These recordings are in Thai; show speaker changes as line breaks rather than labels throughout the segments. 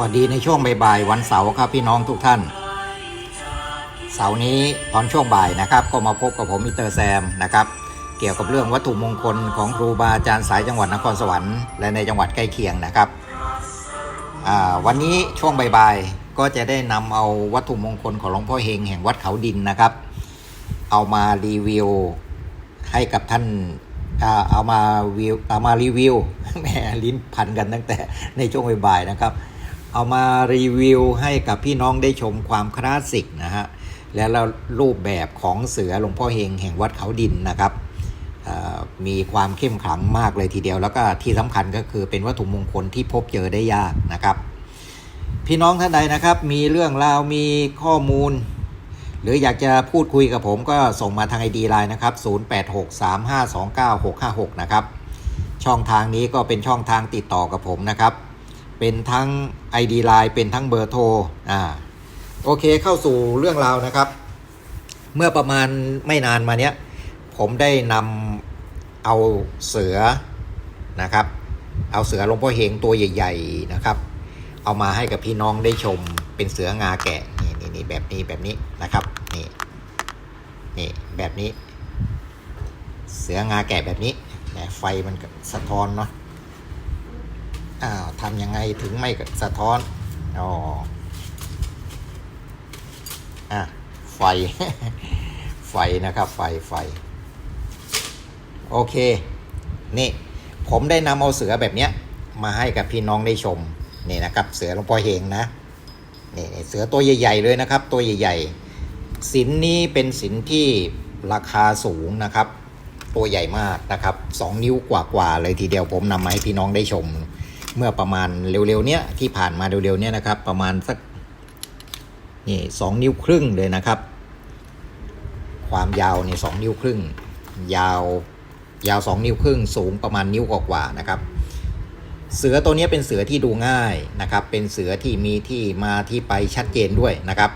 สวัสดีในช่วงบ่ายๆวันเสาร์ครับพี่น้องทุกท่าน เสาร์นี้ตอนช่วงบ่ายนะครับ ก็มาพบกับผมมิเตอร์แซมนะครับ เกี่ยวกับเรื่องวัตถุมงคลของครูบาอาจารย์สายจังหวัดนครสวรรค์และในจังหวัดใกล้เคียงนะครับวันนี้ช่วงบ่ายๆก็จะได้นำเอาวัตถุมงคลของหลวงพ่อเฮงแห่งวัดเขาดินนะครับ เอามารีวิวให้กับท่านเอามาวิวเอามารีวิวแหมลิ้นพันกันตั้งแต่ในช่วงบ่ายๆนะครับ เอามารีวิวให้กับพี่น้องได้ชมความคลาสสิกนะฮะและแล้วรูปแบบของเสือหลวงพ่อเฮงแห่งวัดเขาดินนะครับมีความเข้มขลังมากเลยทีเดียว แล้วก็ที่สำคัญก็คือเป็นวัตถุมงคลที่พบเจอได้ยากนะครับ พี่น้องท่านใดนะครับ มีเรื่องราวมีข้อมูล หรืออยากจะพูดคุยกับผมก็ส่งมาทางไอดีไลน์นะครับ 0863529656 นะครับ ช่องทางนี้ก็เป็นช่องทางติดต่อกับผมนะครับ เป็นทั้ง ID Line เป็นทั้งเบอร์โทรอ่าโอเคเข้าสู่เรื่องราวนะครับ เมื่อประมาณไม่นานมาเนี้ย ผมได้นำเอาเสือนะครับ เอาเสือหลวงพ่อเฮงตัวใหญ่ ๆนะครับ เอามาให้กับพี่น้องได้ชมเป็นเสืองาแกะนี่นี่นี่แบบนี้แบบนี้นะครับนี่นี่แบบนี้ เสืองาแกะแบบนี้แหมไฟมันสะท้อนเนาะ อ้าวทำยังไงถึงไม่สะท้อน อ๋อ อะ ไฟ ไฟนะครับ ไฟ ไฟ โอเค นี่ ผมได้นำเอาเสือแบบเนี้ย มาให้กับพี่น้องได้ชม นี่นะครับ เสือหลวงพ่อเฮงนะ นี่นี่เสือตัวใหญ่ ๆ เลยนะครับ ตัวใหญ่ ๆ สินนี้เป็นสินที่ราคาสูงนะครับ ตัวใหญ่มากนะครับสองนิ้วกว่าๆเลยทีเดียวผมนำมาให้พี่น้องได้ชม เมื่อประมาณเร็วๆเนี้ยที่ผ่านมาเร็วๆเนี้ยนะครับ ประมาณสักนี่สองนิ้วครึ่งเลยนะครับ ความยาวนี่สองนิ้วครึ่ง ยาวยาวสองนิ้วครึ่ง สูงประมาณนิ้วกว่าๆนะครับ เสือตัวนี้เป็นเสือที่ดูง่ายนะครับ เป็นเสือที่มีที่มาที่ไปชัดเจนด้วยนะครับ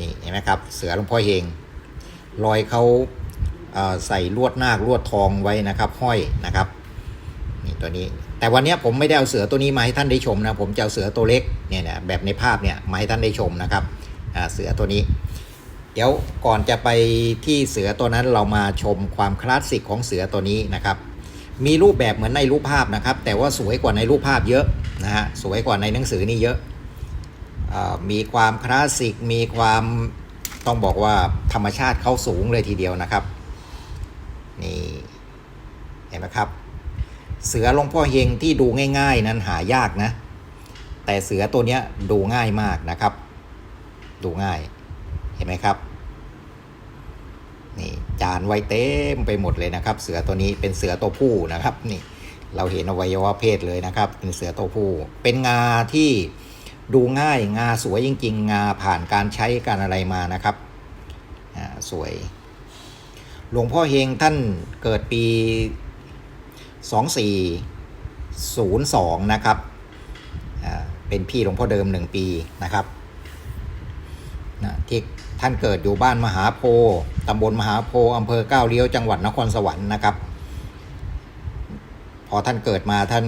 นี่เห็นไหมครับเสือหลวงพ่อเฮงรอยเขาเอ่อใส่ลวดนาคลวดทองไว้นะครับ ห้อยนะครับนี่ตัวนี้ แต่วันนี้ผมไม่ได้เอาเสือตัวนี้มาให้ท่านได้ชมนะ ผมจะเอาเสือตัวเล็กเนี่ยนะแบบในภาพเนี่ยมาให้ท่านได้ชมนะครับเสือตัวนี้ เดี๋ยวก่อนจะไปที่เสือตัวนั้นเรามาชมความคลาสสิกของเสือตัวนี้นะครับ มีรูปแบบเหมือนในรูปภาพนะครับ แต่ว่าสวยกว่าในรูปภาพเยอะนะฮะสวยกว่าในหนังสือนี่เยอะอมีความคลาสสิกมีความต้องบอกว่าธรรมชาติเขาสูงเลยทีเดียวนะครับ นี่เห็นไหมครับ เสือหลวงพ่อเฮงที่ดูง่าย ๆ นั้นหายากนะ แต่เสือตัวเนี้ยดูง่ายมากนะครับ ดูง่ายเห็นไหมครับนี่จานไว้เต็มไปหมดเลยนะครับ เสือตัวนี้เป็นเสือตัวผู้นะครับนี่เราเห็นอวัยวะเพศเลยนะครับ เป็นเสือตัวผู้ เป็นงาที่ดูง่ายงาสวยจริง ๆ งาผ่านการใช้การอะไรมานะครับสวย หลวงพ่อเฮงท่านเกิดปี 2402 นะครับ เป็นพี่หลวงพ่อเดิมหนึ่งปีนะครับนะที่ท่านเกิดอยู่บ้านมหาโพธิ์ตำบลมหาโพธิ์อำเภอก้าวเลี้ยว จังหวัดนครสวรรค์นะครับ พอท่านเกิดมาท่าน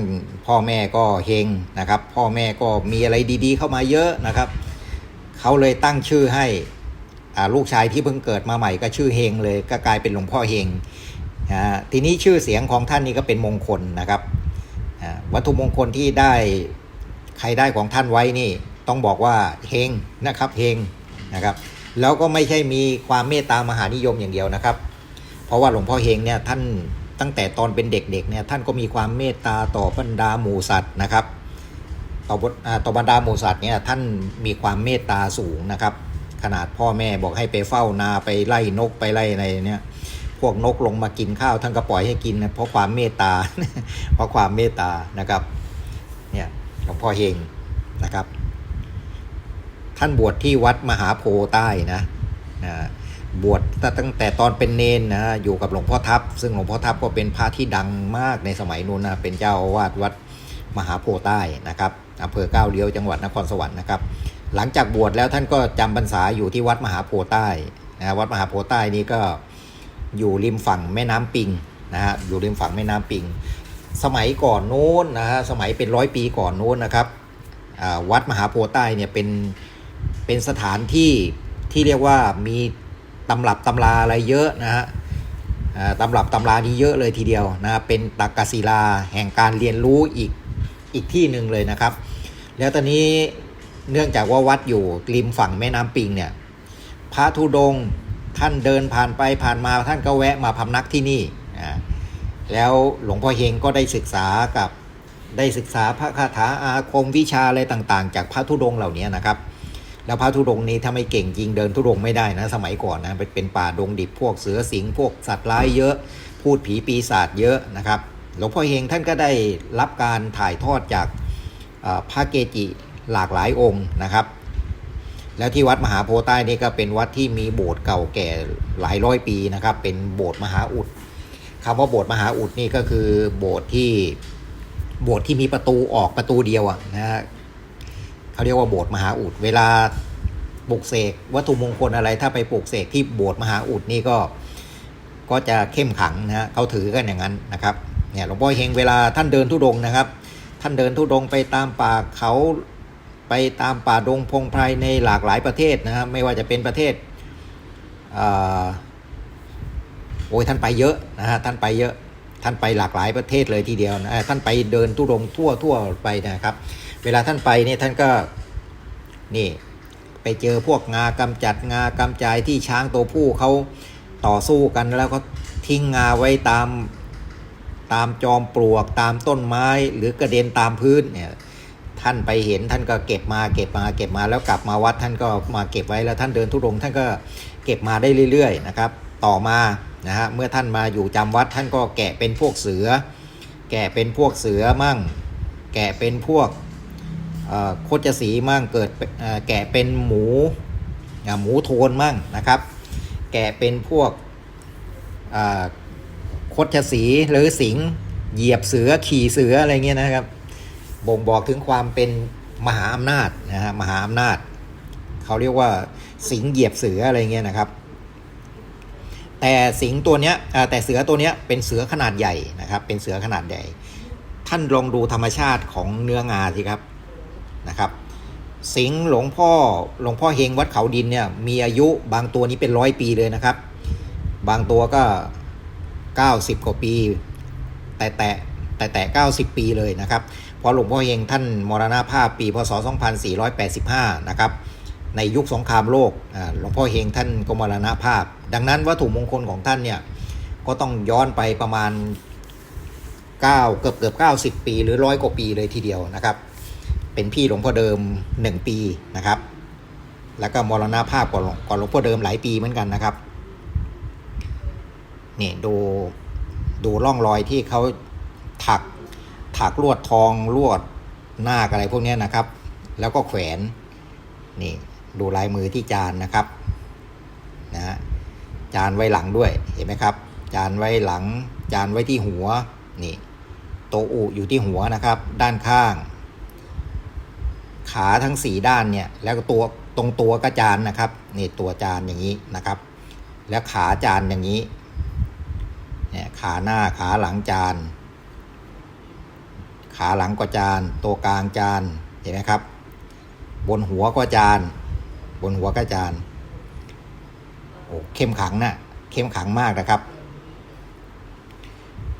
พ่อแม่ก็เฮงนะครับ พ่อแม่ก็มีอะไรดีๆ เข้ามาเยอะนะครับ เขาเลยตั้งชื่อให้ลูกชายที่เพิ่งเกิดมาใหม่ก็ชื่อเฮงเลยก็กลายเป็นหลวงพ่อเฮง ทีนี้ชื่อเสียงของท่านนี่ก็เป็นมงคลนะครับวัตถุมงคลที่ได้ใครได้ของท่านไว้นี่ต้องบอกว่าเฮงนะครับเฮงนะครับ แล้วก็ไม่ใช่มีความเมตตามหานิยมอย่างเดียวนะครับ เพราะว่าหลวงพ่อเฮงเนี่ยท่านตั้งแต่ตอนเป็นเด็กๆเนี่ยท่านก็มีความเมตตาต่อบรรดาหมูสัตว์นะครับต่อบต่อบรรดาหมูสัตว์เนี่ยท่านมีความเมตตาสูงนะครับ ขนาดพ่อแม่บอกให้ไปเฝ้านาไปไล่นกไปไล่อะไรเนี่ย พวกนกลงมากินข้าวท่านก็ปล่อยให้กินนะเพราะความเมตตา เพราะความเมตตานะครับเนี่ยหลวงพ่อเฮงนะครับ ท่านบวชที่วัดมหาโพใต้นะบวชตั้งแต่ตอนเป็นเนนนะอยู่กับหลวงพ่อทับซึ่งหลวงพ่อทับก็เป็นพระที่ดังมากในสมัยนู้นนะเป็นเจ้าอาวาสวัดมหาโพใต้นะครับอำเภอก้าวเลี้ยวจังหวัดนครสวรรค์นะครับ หลังจากบวชแล้วท่านก็จำพรรษาอยู่ที่วัดมหาโพใต้นะวัดมหาโพใต้นี้ก็ อยู่ริมฝั่งแม่น้ำปิงนะฮะอยู่ริมฝั่งแม่น้ำปิง สมัยก่อนนู้นนะฮะสมัยเป็นร้อยปีก่อนนู้นนะครับวัดมหาโพธิ์ใต้เนี่ยเป็นเป็นสถานที่ที่เรียกว่ามีตำรับตำราอะไรเยอะนะฮะตำรับตำรานี้เยอะเลยทีเดียวนะเป็นตักกศิลาแห่งการเรียนรู้อีกอีกที่หนึ่งเลยนะครับ แล้วตอนนี้เนื่องจากว่าวัดอยู่ริมฝั่งแม่น้ำปิงเนี่ยพระธุดง ท่านเดินผ่านไปผ่านมาท่านก็แวะมาพำนักที่นี่แล้วหลวงพ่อเฮงก็ได้ศึกษากับได้ศึกษาพระคาถาอาคมวิชาอะไรต่างๆ จากพระธุดงเหล่านี้นะครับ แล้วพระธุดงนี้ถ้าไม่เก่งจริงเดินธุดงไม่ได้นะสมัยก่อนนะเป็นป่าดงดิบพวกเสือสิงพวกสัตว์ร้ายเยอะพูดผีปีศาจเยอะนะครับหลวงพ่อเฮงท่านก็ได้รับการถ่ายทอดจากพระเกจิหลากหลายองค์นะครับ แล้วที่วัดมหาโพธิ์ใต้นี่ก็เป็นวัดที่มีโบสถ์เก่าแก่หลายร้อยปีนะครับ เป็นโบสถ์มหาอุดคำว่าโบสถ์มหาอุดนี่ก็คือโบสถ์ที่โบสถ์ที่มีประตูออกประตูเดียวอะนะฮะเขาเรียกว่าโบสถ์มหาอุดเวลาปลุกเสกวัตถุมงคลอะไรถ้าไปปลุกเสกที่โบสถ์มหาอุดนี่ก็ก็จะเข้มขังนะฮะเขาถือกันอย่างนั้นนะครับเนี่ยหลวงพ่อเฮงเวลาท่านเดินทุดงนะครับ ท่านเดินทุดงไปตามป่าเขา ไปตามป่าดงพงไพรในหลากหลายประเทศนะครับไม่ว่าจะเป็นประเทศอโอ้ยท่านไปเยอะนะฮะท่านไปเยอะท่านไปหลากหลายประเทศเลยทีเดียวนะท่านไปเดินทุดงทั่วทั่วไปนะครับ เวลาท่านไปเนี่ยท่านก็นี่ไปเจอพวกงากำจัดงากำจายที่ช้างตัวผู้เขาต่อสู้กันแล้วก็ทิ้งงาไว้ตามตามจอมปลวกตามต้นไม้หรือกระเด็นตามพื้นเนี่ย ท่านไปเห็นท่านก็เก็บมาเก็บมาเก็บมาแล้วกลับมาวัดท่านก็มาเก็บไว้แล้วท่านเดินทุรงท่านก็เก็บมาได้เรื่อยๆนะครับ ต่อมานะฮะเมื่อท่านมาอยู่จำวัดท่านก็แกะเป็นพวกเสือ แกะเป็นพวกเสือมั่ง แกะเป็นพวกโคจสีมั่งเกิดแกะเป็นหมูหมูโทนมั่งนะครับ แกะเป็นพวกอ่าคดชสีหรือสิงห์เหยียบเสือขี่เสืออะไรเงี้ยนะครับ บ่งบอกถึงความเป็นมหาอำนาจนะฮะมหาอำนาจ เขาเรียกว่าสิงห์เหยียบเสืออะไรเงี้ยนะครับ แต่สิงห์ตัวเนี้ยแต่เสือตัวเนี้ยเป็นเสือขนาดใหญ่นะครับ เป็นเสือขนาดใหญ่ ท่านลองดูธรรมชาติของเนื้องาสิครับนะครับ สิงห์หลวงพ่อหลวงพ่อเฮงวัดเขาดินเนี่ยมีอายุบางตัวนี้เป็นร้อยปีเลยนะครับ บางตัวก็90กว่าปี แต่แต่แต่แต่90ปีเลยนะครับ พอหลวงพ่อเฮงท่านมรณภาพปีพศ 2485 นะครับในยุคสงครามโลกอ่าหลวงพ่อเฮงท่านก็มรณภาพ ดังนั้นวัตถุมงคลของท่านเนี่ยก็ต้องย้อนไปประมาณ 9 เกือบเกือบ90 ปี หรือร้อยกว่าปีเลยทีเดียวนะครับ เป็นพี่หลวงพ่อเดิม 1 ปีนะครับ แล้วก็มรณภาพก่อนก่อนหลวงพ่อเดิมหลายปีเหมือนกันนะครับนี่ดูดูร่องรอยที่เขา ถักลวดทองลวดหน้าคอะไรพวกนี้นะครับ แล้วก็แขวนนี่ดูลายมือที่จานนะครับนะฮะจานไว้หลังด้วยเห็นไหมครับ จานไว้หลัง จานไว้ที่หัวนี่โตะอุอยู่ที่หัวนะครับ ด้านข้าง ขาทั้งสี่ด้านเนี่ยแล้วก็ตัวตรงตัวก็จานนะครับนี่ตัวจานอย่างนี้นะครับ แล้วขาจานอย่างนี้เนี่ยขาหน้าขาหลังจาน ขาหลังก็จาน ตัวกลางจาน เห็นไหมครับ บนหัวก็จาน บนหัวก็จาน โอ้เข้มขังนะเข้มขังมากนะครับ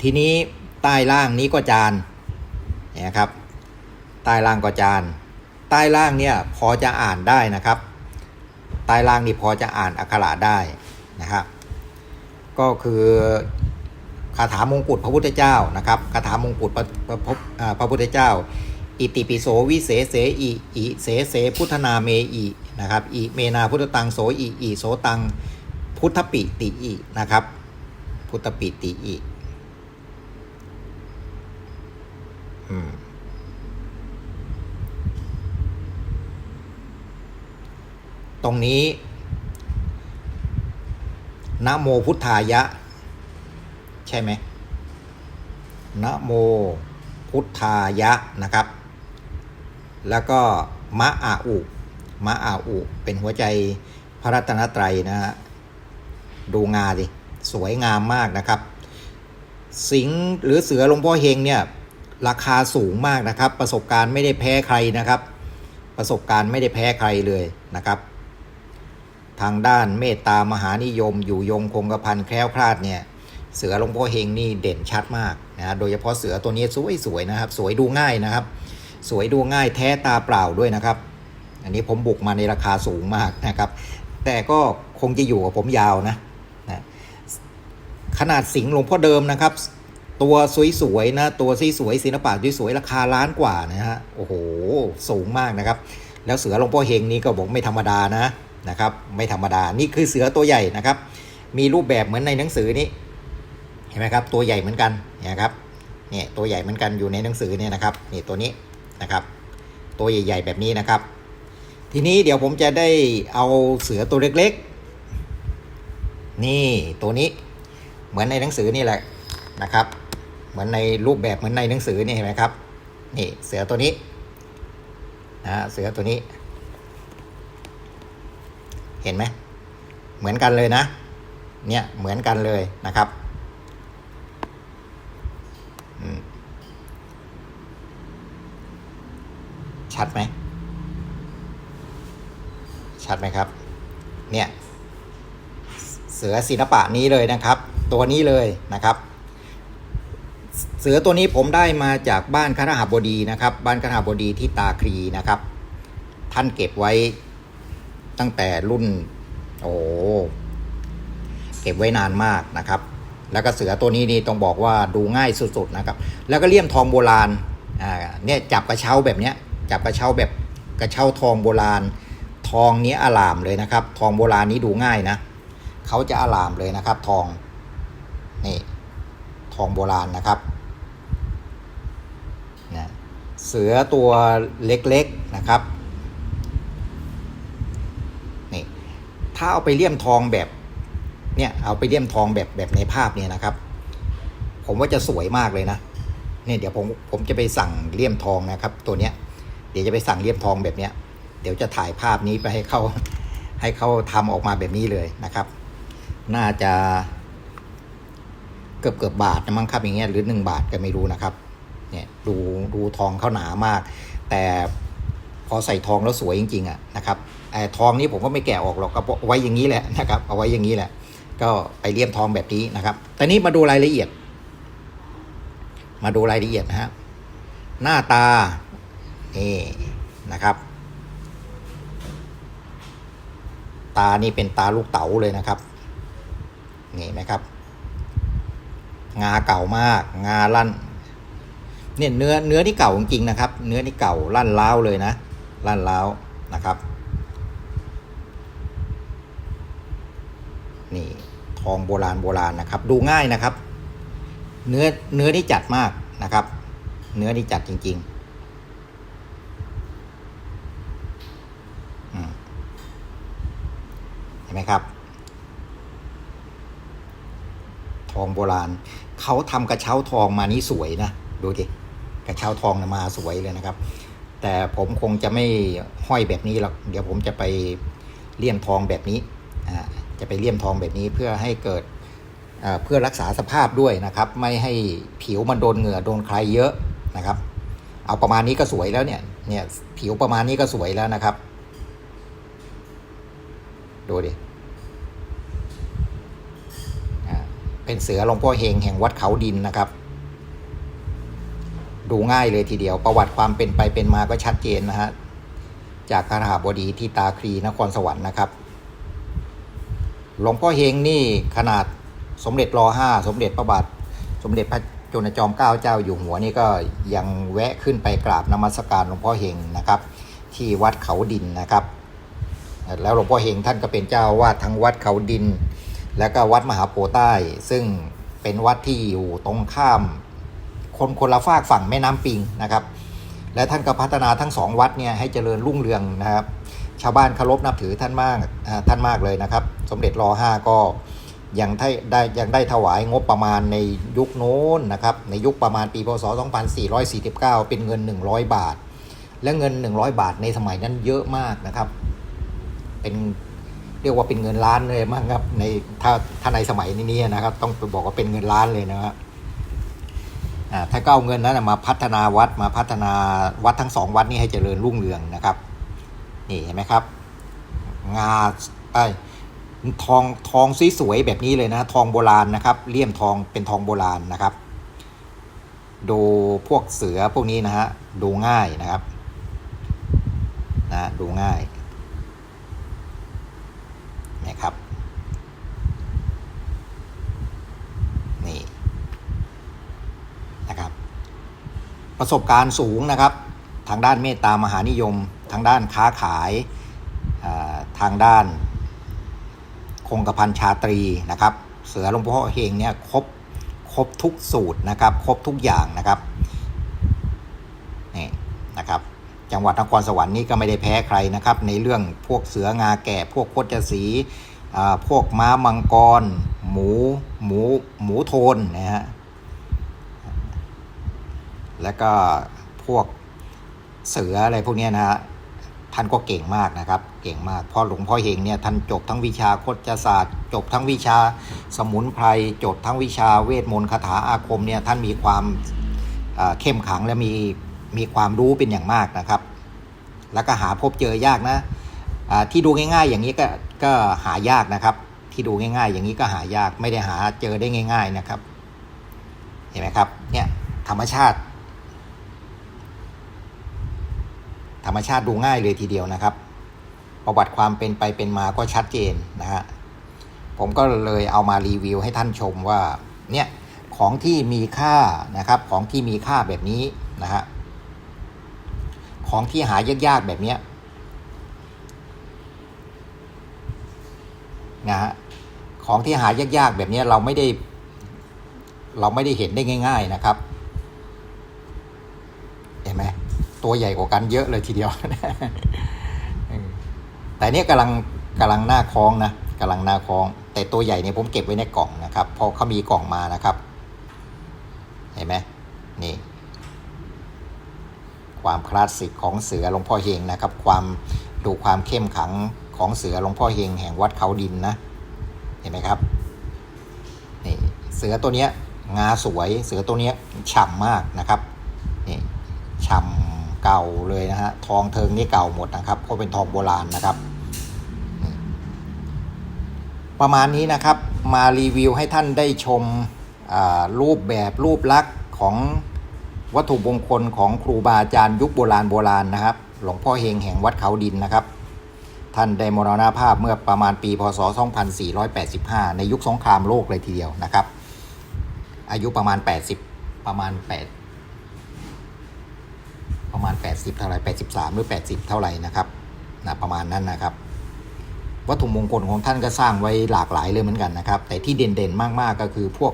ทีนี้ใต้ล่างนี้ก็จานเนี่ยครับ ใต้ล่างก็จาน ใต้ล่างเนี่ยพอจะอ่านได้นะครับ ใต้ล่างนี่พอจะอ่านอักขระได้นะครับ ก็คือ คาถามงกุฎพระพุทธเจ้านะครับคาถามงกุฎพระพระพุทธเจ้า อิติปิโสวิเศษเสอิอิเสเสพุทธนาเมอินะครับอิเมนาพุทธตังโสอิอิโสตังพุทธปิติอินะครับพุทธปิติอิตรงนี้นะโมพุทธายะ ใช่ไหมนะโมพุทธายะนะครับ แล้วก็มะอาอุมะอาอุเป็นหัวใจพระรัตนตรัยนะฮะดูงาดิสวยงามมากนะครับ สิงห์หรือเสือหลวงพ่อเฮงเนี่ยราคาสูงมากนะครับ ประสบการณ์ไม่ได้แพ้ใครนะครับ ประสบการณ์ไม่ได้แพ้ใครเลยนะครับ ทางด้านเมตตามหานิยมอยู่ยงคงกระพันแคล้วคลาดเนี่ย เสือหลวงพ่อเฮงนี่เด่นชัดมากนะโดยเฉพาะเสือตัวนี้สวยๆนะครับ สวยดูง่ายนะครับ สวยดูง่ายแท้ตาเปล่าด้วยนะครับ อันนี้ผมบุกมาในราคาสูงมากนะครับ แต่ก็คงจะอยู่กับผมยาวนะนะขนาดสิงห์หลวงพ่อเดิมนะครับ ตัวสวยๆนะตัวสวยๆศิลปะสวยๆราคาล้านกว่านะฮะโอ้โหสูงมากนะครับ แล้วเสือหลวงพ่อเฮงนี่ก็บอกไม่ธรรมดานะนะครับ ไม่ธรรมดานี่คือเสือตัวใหญ่นะครับ มีรูปแบบเหมือนในหนังสือนี้ เห็นไหมครับ ตัวใหญ่เหมือนกันนี่ยครับเนี่ยตัวใหญ่เหมือนกันอยู่ในหนังสือเนี่ยนะครับนี่ตัวนี้นะครับ ตัวใหญ่ ๆ แบบนี้นะครับ ทีนี้เดี๋ยวผมจะได้เอาเสือตัวเล็กๆ นี่ตัวนี้เหมือนในหนังสือนี่แหละนะครับ เหมือนในรูปแบบเหมือนในหนังสือนี่เห็นไหมครับนี่เสือตัวนี้นะเสือตัวนี้ เห็นไหมเหมือนกันเลยนะ เนี่ยเหมือนกันเลยนะครับอืม ชัดไหม ชัดไหมครับ เนี่ย เสือศิลปะนี้เลยนะครับ ตัวนี้เลยนะครับ เสือตัวนี้ผมได้มาจากบ้านคณหบดีนะครับ บ้านคณหบดีที่ตาคลีนะครับ ท่านเก็บไว้ตั้งแต่รุ่น โอ้เก็บไว้นานมากนะครับ แล้วก็เสือตัวนี้นี่ต้องบอกว่าดูง่ายสุดๆนะครับ แล้วก็เลี่ยมทองโบราณ อ่า เนี่ยจับกระเช้าแบบเนี้ย จับกระเช้าแบบกระเช้าทองโบราณ ทองนี้อลามเลยนะครับ ทองโบราณนี้ดูง่ายนะเขาจะอลามเลยนะครับ ทองนี่ทองโบราณนะครับนะเสือตัวเล็กๆนะครับนี่ถ้าเอาไปเลี่ยมทองแบบเนี่ยเอาไปเลี่ยมทองแบบแบบในภาพเนี่ยนะครับ ผมว่าจะสวยมากเลยนะเนี่ยเดี๋ยวผมผมจะไปสั่งเลี่ยมทองนะครับ ตัวเนี้ย เดี๋ยวจะไปสั่งเลี่ยมทองแบบเนี้ย เดี๋ยวจะถ่ายภาพนี้ไปให้เขาให้เขาทำออกมาแบบนี้เลยนะครับ น่าจะเกือบเกือบบาทนะมั้งครับอย่างเงี้ยหรือหนึ่งบาทก็ไม่รู้นะครับ เนี่ยดูดูทองเขาหนามาก แต่พอใส่ทองแล้วสวยจริงๆอะนะครับไอ้ทองนี้ผมก็ไม่แกะออกหรอกก็เอาไว้อย่างนี้แหละนะครับ เอาไว้อย่างนี้แหละ ก็ไปเลี่ยมทองแบบนี้นะครับแต่นี้มาดูรายละเอียด มาดูรายละเอียดนะฮะหน้าตา นี่นะครับ ตานี่เป็นตาลูกเต๋าเลยนะครับ นี่ไหมครับ งาเก่ามาก งาลั่น เนี่ยเนื้อเนื้อที่เก่าจริงๆนะครับ เนื้อที่เก่าลั่นล้าวเลยนะลั่นล้าวนะครับ นี่ทองโบราณโบราณนะครับ ดูง่ายนะครับ เนื้อเนื้อที่จัดมากนะครับ เนื้อที่จัดจริง ๆ อืม เห็นไหมครับ ทองโบราณเขาทำกระเช้าทองมานี่สวยนะดูดิกระเช้าทองมาสวยเลยนะครับ แต่ผมคงจะไม่ห้อยแบบนี้หรอกเดี๋ยวผมจะไปเลี่ยมทองแบบนี้อ่าจะไปเลี่ยมทองแบบนี้เพื่อให้เกิดเพื่อรักษาสภาพด้วยนะครับ ไม่ให้ผิวมันโดนเหงื่อโดนใครเยอะนะครับ เอาประมาณนี้ก็สวยแล้วเนี่ยเนี่ยผิวประมาณนี้ก็สวยแล้วนะครับ ดูดิ อ่า เสือหลวงพ่อเฮงแห่งวัดเขาดินนะครับ ดูง่ายเลยทีเดียว ประวัติความเป็นไปเป็นมาก็ชัดเจนนะฮะจากคาหาบดีที่ตาครีนครสวรรค์นะครับ หลวงพ่อเฮงนี่ขนาดสมเด็จรอห้าสมเด็จพระบาทสมเด็จพระจุลจอมเกล้าเจ้าอยู่หัวนี่ก็ยังแวะขึ้นไปกราบนมัสการหลวงพ่อเฮงนะครับ ที่วัดเขาดินนะครับ แล้วหลวงพ่อเฮงท่านก็เป็นเจ้าอาวาดทั้งวัดเขาดิน แล้วก็วัดมหาโพธิ์ใต้ ซึ่งเป็นวัดที่อยู่ตรงข้าม คนคนละฝากฝั่งแม่น้ำปิงนะครับ และท่านก็พัฒนาทั้งสองวัดเนี่ยให้เจริญรุ่งเรืองนะครับ ชาวบ้านเคารพนับถือท่านมากท่านมากเลยนะครับ สมเด็จรอห้าก็ยังได้ได้ยังได้ถวายงบประมาณในยุคโน้นนะครับ ในยุคประมาณปีพศ 2449 เป็นเงิน 100 บาท และเงิน 100 บาทในสมัยนั้นเยอะมากนะครับ เป็น เรียกว่าเป็นเงินล้านเลยมั้งครับ ในถ้าถ้าในสมัยนี้นะครับ ต้องบอกว่าเป็นเงินล้านเลยนะครับถ้าก็เอาเงินนั้นมาพัฒนาวัดมาพัฒนาวัดทั้งสองวัดนี้ให้เจริญรุ่งเรืองนะครับ นี่เห็นไหมครับ งาไอ้ทองทองสวยๆแบบนี้เลยนะ ทองโบราณนะครับเลี่ยมทองเป็นทองโบราณนะครับ ดูพวกเสือพวกนี้นะฮะดูง่ายนะครับนะดูง่าย นะครับนี่นะครับประสบการณ์สูงนะครับ ทางด้านเมตตามหานิยม ทางด้านค้าขายทางด้าน คงกระพันชาตรีนะครับ เสือหลวงพ่อเฮงเนี่ยครบครบทุกสูตรนะครับ ครบทุกอย่างนะครับนี่นะครับ จั งหวัดนครสวรรค์นี่ก็ไม่ได้แพ้ใครนะครับ ในเรื่องพวกเสืองาแก่ พวกโคจสีพวกม้ามังกร หมู หมู หมูโทนนะฮะ แล้วก็พวกเสืออะไรพวกนี้นะฮะ ท่านก็เก่งมากนะครับ เก่งมากเพราะหลวงพ่อเฮงเนี่ยท่านจบทั้งวิชาโคจศาสตร์ จบทั้งวิชาสมุนไพร จบทั้งวิชาเวทมนต์คาถาอาคมเนี่ยท่านมีความเข้มขังและมีมีความรู้เป็นอย่างมากนะครับ แล้วก็หาพบเจอยากนะที่ดูง่าย ๆ อย่างนี้ก็ก็หายากนะครับ ที่ดูง่าย ๆ อย่างนี้ก็หายากไม่ได้หาเจอได้ง่าย ๆนะครับ เห็นไหมครับเนี่ยธรรมชาติ ธรรมชาติดูง่ายเลยทีเดียวนะครับ ประวัติความเป็นไปเป็นมาก็ชัดเจนนะฮะผมก็เลยเอามารีวิวให้ท่านชมว่าเนี่ยของที่มีค่านะครับของที่มีค่าแบบนี้นะฮะ ของที่หายากๆแบบเนี้ยนะฮะของที่หายากๆแบบนี้เราไม่ได้ เราไม่ได้เห็นได้ง่าย ๆนะครับ เห็นไหมตัวใหญ่กว่ากันเยอะเลยทีเดียว แต่เนี่ยกำลังกำลังหน้าคล้องนะกำลังหน้าคล้อง แต่ตัวใหญ่เนี่ยผมเก็บไว้ในกล่องนะครับเพราะเขามีกล่องมานะครับ เห็นไหมนี่ ความคลาสสิกของเสือหลวงพ่อเฮงนะครับ ความดูความเข้มขังของเสือหลวงพ่อเฮงแห่งวัดเขาดินนะเห็นไหมครับนี่เสือตัวเนี้ยงาสวยเสือตัวเนี้ยฉ่ำมากนะครับนี่ฉ่ำเก่าเลยนะฮะทองเทิงนี่เก่าหมดนะครับเพราะเป็นทองโบราณนะครับ ประมาณนี้นะครับมารีวิวให้ท่านได้ชมรูปแบบรูปลักษณ์ของ วัตถุมงคลของครูบาอาจารย์ยุคโบราณโบราณนะครับ หลวงพ่อเฮงแห่งวัดเขาดินนะครับ ท่านได้มรณภาพเมื่อประมาณปีพศ 2485 ในยุคสงครามโลกเลยทีเดียวนะครับ อายุประมาณ 80 ประมาณ 8 ประมาณ 80 เท่าไหร่83 หรือ 80 เท่าไหร่นะครับนะประมาณนั้นนะครับ วัตถุมงคลของท่านก็สร้างไว้หลากหลายเลยเหมือนกันนะครับ แต่ที่เด่นๆมากๆก็คือพวก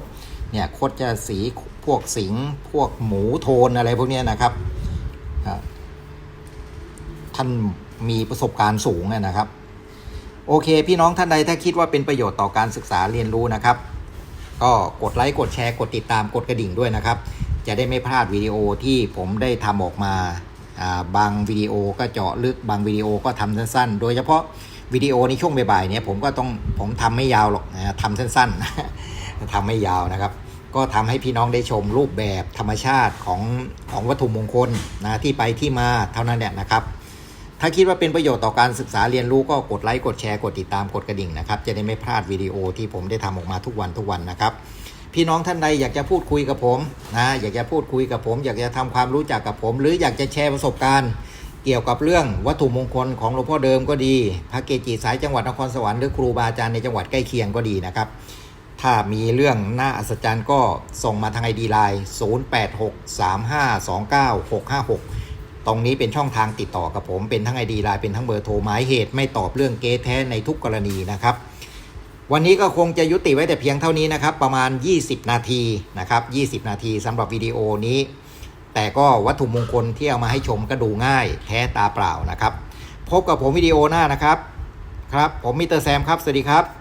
เนี่ยโคตรจะสี พวกสิงพวกหมูโทนอะไรพวกนี้นะครับท่านมีประสบการณ์สูงนะครับ โอเค พี่น้องท่านใดถ้าคิดว่าเป็นประโยชน์ต่อการศึกษาเรียนรู้นะครับ ก็กดไลค์กดแชร์กดติดตามกดกระดิ่งด้วยนะครับ จะได้ไม่พลาดวิดีโอที่ผมได้ทำออกมาอ่าบางวิดีโอก็เจาะลึกบางวิดีโอก็ทำสั้นๆ โดยเฉพาะวิดีโอในช่วงบ่ายๆเนี่ยผมก็ต้องผมทำไม่ยาวหรอกนะทำสั้นๆทำไม่ยาวนะครับ ก็ทำให้พี่น้องได้ชมรูปแบบธรรมชาติของของวัตถุมงคลนะที่ไปที่มาเท่านั้นแหละนะครับ ถ้าคิดว่าเป็นประโยชน์ต่อการศึกษาเรียนรู้ก็กดไลค์กดแชร์กดติดตามกดกระดิ่งนะครับ จะได้ไม่พลาดวิดีโอที่ผมได้ทำออกมาทุกวันทุกวันนะครับ พี่น้องท่านใดอยากจะพูดคุยกับผมนะอยากจะพูดคุยกับผม อยากจะทำความรู้จักกับผม หรืออยากจะแชร์ประสบการณ์เกี่ยวกับเรื่องวัตถุมงคลของหลวงพ่อเดิมก็ดี พระเกจิสายจังหวัดนครสวรรค์หรือครูบาอาจารย์ในจังหวัดใกล้เคียงก็ดีนะครับ ถ้ามีเรื่องน่าอัศจรรย์ก็ส่งมาทางไอดีไลน์0863529656 ตรงนี้เป็นช่องทางติดต่อกับผมเป็นทั้งไอดีไลน์เป็นทั้งเบอร์โทรหมายเหตุไม่ตอบเรื่องเก๊แท้ในทุกกรณีนะครับ วันนี้ก็คงจะยุติไว้แต่เพียงเท่านี้นะครับ ประมาณ 20 นาทีนะครับ 20 นาทีสำหรับวิดีโอนี้ แต่ก็วัตถุมงคลที่เอามาให้ชมก็ดูง่าย แท้ตาเปล่านะครับ พบกับผมวิดีโอหน้านะครับ ครับ ผมมิสเตอร์แซมครับ สวัสดีครับ